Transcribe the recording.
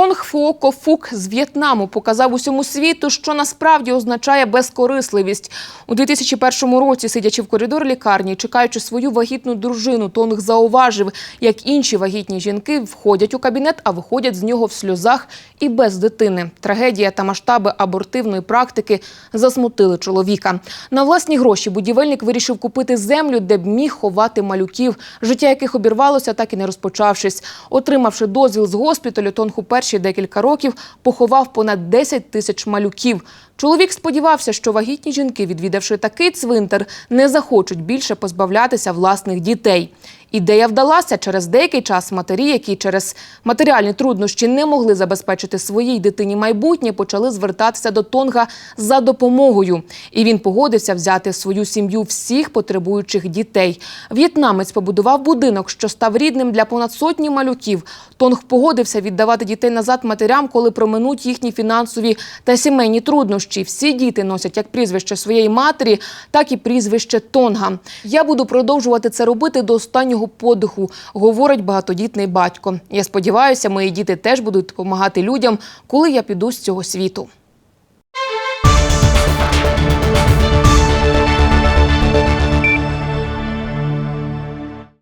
Тонг Фуоко Фук з В'єтнаму показав усьому світу, що насправді означає безкорисливість. У 2001 році, сидячи в коридорі лікарні, чекаючи свою вагітну дружину, Тонг зауважив, як інші вагітні жінки входять у кабінет, а виходять з нього в сльозах і без дитини. Трагедія та масштаби абортивної практики засмутили чоловіка. На власні гроші будівельник вирішив купити землю, де б міг ховати малюків, життя яких обірвалося, так і не розпочавшись. Отримавши дозвіл з госпіталю, Тонг у перші декілька років поховав понад 10 тисяч малюків. Чоловік сподівався, що вагітні жінки, відвідавши такий цвинтар, не захочуть більше позбавлятися власних дітей. Ідея вдалася через деякий час матері, які через матеріальні труднощі не могли забезпечити своїй дитині майбутнє, почали звертатися до Тонга за допомогою. І він погодився взяти свою сім'ю всіх потребуючих дітей. В'єтнамець побудував будинок, що став рідним для понад сотні малюків. Тонг погодився віддавати дітей назад матерям, коли проминуть їхні фінансові та сімейні труднощі. Всі діти носять як прізвище своєї матері, так і прізвище Тонга. Я буду продовжувати це робити до останнього подиху, говорить багатодітний батько. Я сподіваюся, мої діти теж будуть допомагати людям, коли я піду з цього світу.